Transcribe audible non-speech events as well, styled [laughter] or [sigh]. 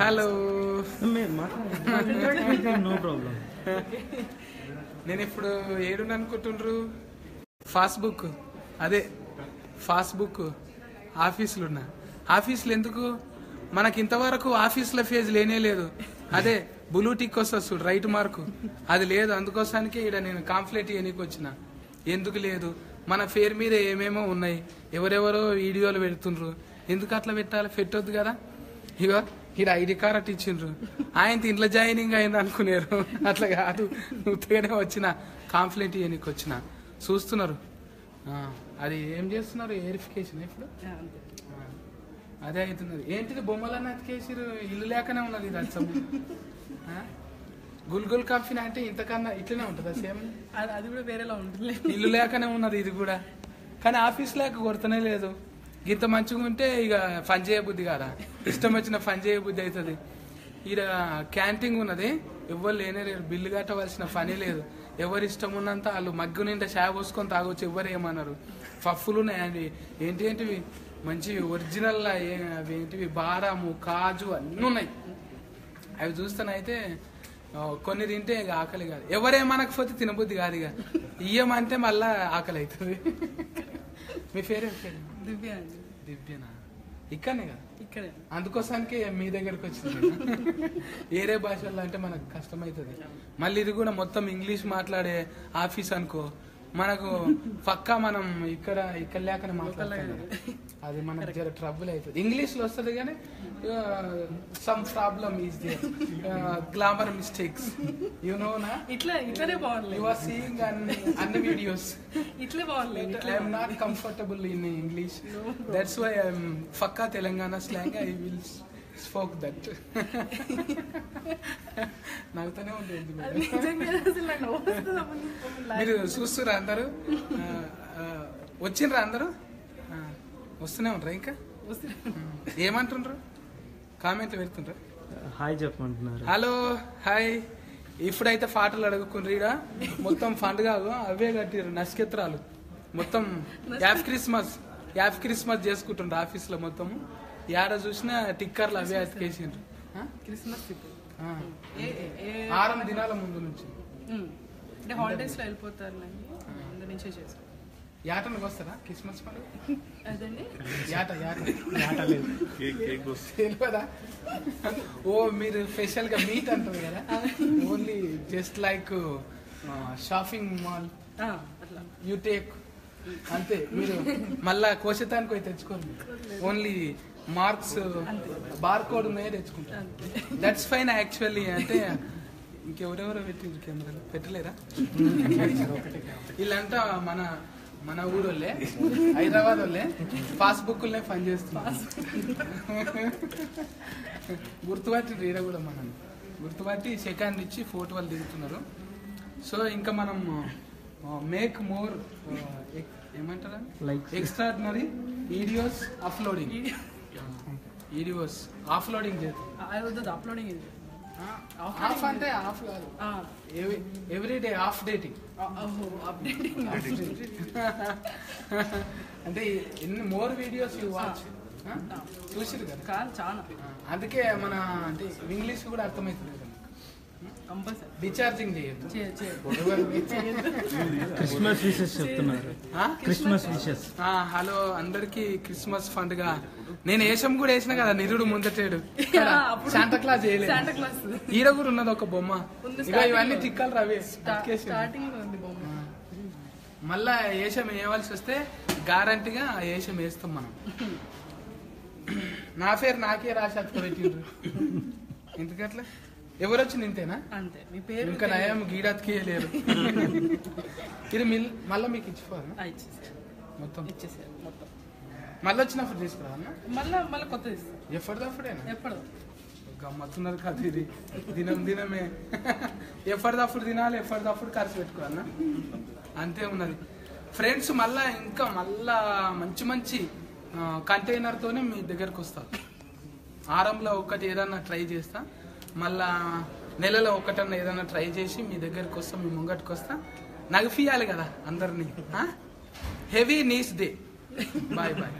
Hello. No problem [laughs] నేను ఇప్పుడు ఏడుని అనుకుంటుండ్రు. ఫాస్ట్ బుక్ అదే ఫాస్ట్ బుక్ ఆఫీసులు ఉన్నా ఆఫీసులు ఎందుకు? మనకి ఇంతవరకు ఆఫీసుల ఫేజ్ లేనే లేదు. అదే బ్లూ టిక్ వస్తుంది చూడు రైట్ మార్కు అది లేదు అందుకోసానికే ఇక్కడ నేను కాంప్లైంట్ ఇవ్వనీకి వచ్చిన. ఎందుకు లేదు? మన పేరు మీద ఏమేమో ఉన్నాయి. ఎవరెవరో వీడియోలు పెడుతుండ్రు. ఎందుకు అట్లా పెట్టాలి? పెట్టొద్దు కదా. ఇగో ఇక్కడ ఐడి కార్డ్ ఇచ్చిండ్రు. ఆయన ఇంట్లో జాయినింగ్ అయింది అనుకునేరు. అట్లా కాదు. ఉత్తగానే వచ్చిన కాంప్లైంట్ ఇవ్వనీకి వచ్చిన. చూస్తున్నారు. అది ఏం చేస్తున్నారు? వెరిఫికేషన్ ఇప్పుడు? అదే అవుతున్నది. ఏంటిది? బొమ్మలన్నీ అతికేసిరు ఇల్లు లేకనే ఉన్నది ఇది అచ్చం? గుల్గుల్ కంపెనీ అంటే ఇంతకన్నా ఇట్లనే ఉంటుందా సేమ్? అది- అది కూడా వేరేలా ఉంటుంది. ఇల్లు లేకనే ఉన్నది ఇది కూడా. కానీ ఆఫీస్ లేక కొడతనే లేదు. ఇంత మంచిగా ఉంటే ఇక పని చేయబుద్ధి కదా? ఇష్టం వచ్చిన పని చేయబుద్ధి అవుతుంది. ఈడ క్యాంటీన్ ఉన్నది. ఎవ్వరు లేనే లేరు. బిల్లు కట్టవలసిన పని లేదు. ఎవరి ఇష్టం ఉన్నంత వాళ్ళు మగ్గు నిండా షా పోసుకొని తాగొచ్చు ఎవరు ఏమన్నారు పఫ్ఫులు ఉన్నాయండి. ఏంటి ఏంటివి? మంచి ఒరిజినల్ అవి ఏంటివి? బాదాము కాజు అన్నీ ఉన్నాయి. అవి చూస్తానైతే కొన్ని తింటే ఇక ఆకలి కాదు. ఎవరేమనకపోతే తినబుద్ధి కాదు ఇక. ఇయ్యమంటే మళ్ళా ఆకలి అవుతుంది. [laughs] మీ పేరు దివ్య దివ్యనా? ఇక్కడనే కదా? ఇక్కడే. అందుకోసానికి మీ దగ్గరకు వచ్చింది [laughs] వేరే భాషల్లో అంటే మనకు కష్టమవుతుంది. మళ్ళీ ఇది కూడా మొత్తం ఇంగ్లీష్ మాట్లాడే ఆఫీస్ అనుకో మనకు పక్కా మనం ఇక్కడ ఇక్కడ లేకనే మాట్లాడతాం అది మనకు జర ట్రబుల్ అవుతుంది ఇంగ్లీష్లో వస్తుంది కానీ some problem is there glamour mistakes you know నా ఇట్లా ఇట్లనే బాగుంది. యు ఆర్ సీయింగ్ అన్ని వీడియోస్ ఇట్లే బాగుంది. Am not comfortable in English. That's why I'm Fakka Telangana slang. I will s- spoke that. [laughs] నవ్వుతూనే ఉంటుంది. మీరు చూస్తురా అందరూ? వచ్చిండ్రా అందరూ? వస్తూనే ఉంటారా ఇంకా. ఏమంటుండ్రు? కామెంట్లు పెడుతుండ్రా. హాయ్ చెప్పమంటున్నారు. Hello hi. ఇప్పుడైతే పాటలు అడుగుకుండ్రు ఈడ మొత్తం ఫండ్ కాదు అవే కట్టిరు నస్కెత్రాలు మొత్తం యాప్ క్రిస్మస్. యాప్ క్రిస్మస్ చేసుకుంటుండ్రు ఆఫీస్లో మొత్తం యాడ చూసినా టిక్కర్లు అవే అతికేసిండ్రు? క్రిస్మస్ ఆరం దినాల ముందు నుంచి. అంటే హాలిడేస్లో వెళ్ళిపోతారు అందు నుంచే చేస్తాం యాటనికి వస్తారా? క్రిస్మస్ పండుగ? అదండి. యాట యాట. తెలియదా? ఓ మీరు స్పెషల్గా మీట్ అంటారు కదా? Only just like shopping mall. You take అంతే మీరు మళ్ళా కోశతానికి పోయి తెచ్చుకోరు ఓన్లీ మార్క్స్ బార్ కోడ్ ఉన్నాయో తెచ్చుకుంటారు దట్స్ ఫైన్ యాక్చువల్లీ అంటే ఇంకెవరెవరో పెట్టిండ్రు కెమెరాలు పెట్టలేరా? వీళ్ళంతా మన మన ఊరోళ్ళే హైదరాబాద్ వాళ్ళే పాస్బుక్లనే పని చేస్తున్నారు. గుర్తుపట్టి రీడ కూడా మనం గుర్తుపట్టి సెకండ్ ఇచ్చి ఫోటో వాళ్ళు దిగుతున్నారు. సో ఇంకా మనం మేక్ మోర్ ఏమంటారా? Likes. Extraordinary videos uploading videos uploading చేద్దాం అప్లోడింగ్ ఆఫ్ అంటే ఆఫ్ కాదు. Every day of dating updating అంటే ఎన్ని మోర్ వీడియోస్ యూ వాచ్ చూసిరు కదా? చాలా. ఆ, అందుకే మన అంటే ఇంగ్లీష్ కూడా అర్థమవుతుంది కదా కంపల్సరీ. డిశ్చార్జింగ్ చేయొద్దు. చే చే. క్రిస్మస్ [laughs] విషెస్ [laughs] చెప్తున్నారు. ఆ? క్రిస్మస్ విషెస్ ఆ, హలో అందరికి క్రిస్మస్ పండుగ. నేను వేషం కూడా వేసిన కదా నిరుడు ముందటేడు. ఇక్కడ [laughs] అప్పుడు- శాంటా క్లాస్ చేయలేదు. శాంటా క్లాస్ ఈడ కూడా ఉన్నది ఒక బొమ్మ. ఇక ఇవన్నీ. తిక్కలు రవి. అతికేసి. స్టార్టింగ్లో ఉంది బొమ్మ. మళ్ళా ఏషం వేయవలసి వస్తే గ్యారంటీగా ఆ ఏషం వేస్తాం మనం. నా పేరు నాకే అతుకోబెట్టిండ్రు ఎందుకట్లా? ఎవరు వచ్చి నింతేనా? అంతే. మీ పేరు ఇంకా నయం గీడతికేయలేరు ఇది మిల్ మళ్ళీ మీకు ఇచ్చేసారు. మొత్తం? ఇచ్చేసారు మొత్తం. మళ్ళీ వచ్చినప్పుడు తీసుకురా మళ్ళా మళ్ళీ కొత్తది ఇస్తారు. ఎప్పటిదప్పుడేనా ఎప్పుడు గమ్మత్తున్నది కాదు ఇది. దినం దినమే. ఎప్పటిదప్పుడు తినాలి ఎప్పటిదప్పుడు ఖర్చు పెట్టుకోవాలన్నా అంతే ఉన్నది. ఫ్రెండ్స్ మళ్ళా ఇంకా మళ్ళా మంచి మంచి కంటైనర్ తోనే మీ దగ్గరకు వస్తారు ఆరంలో ఒకటి ఏదన్నా ట్రై చేస్తా. మళ్ళా నెలలో ఒకటన్నా ఏదన్నా ట్రై చేసి మీ దగ్గరికి వస్తా మీ ముంగటికి వస్తా. నగఫియాలి కదా అందరినీ have a nice day bye bye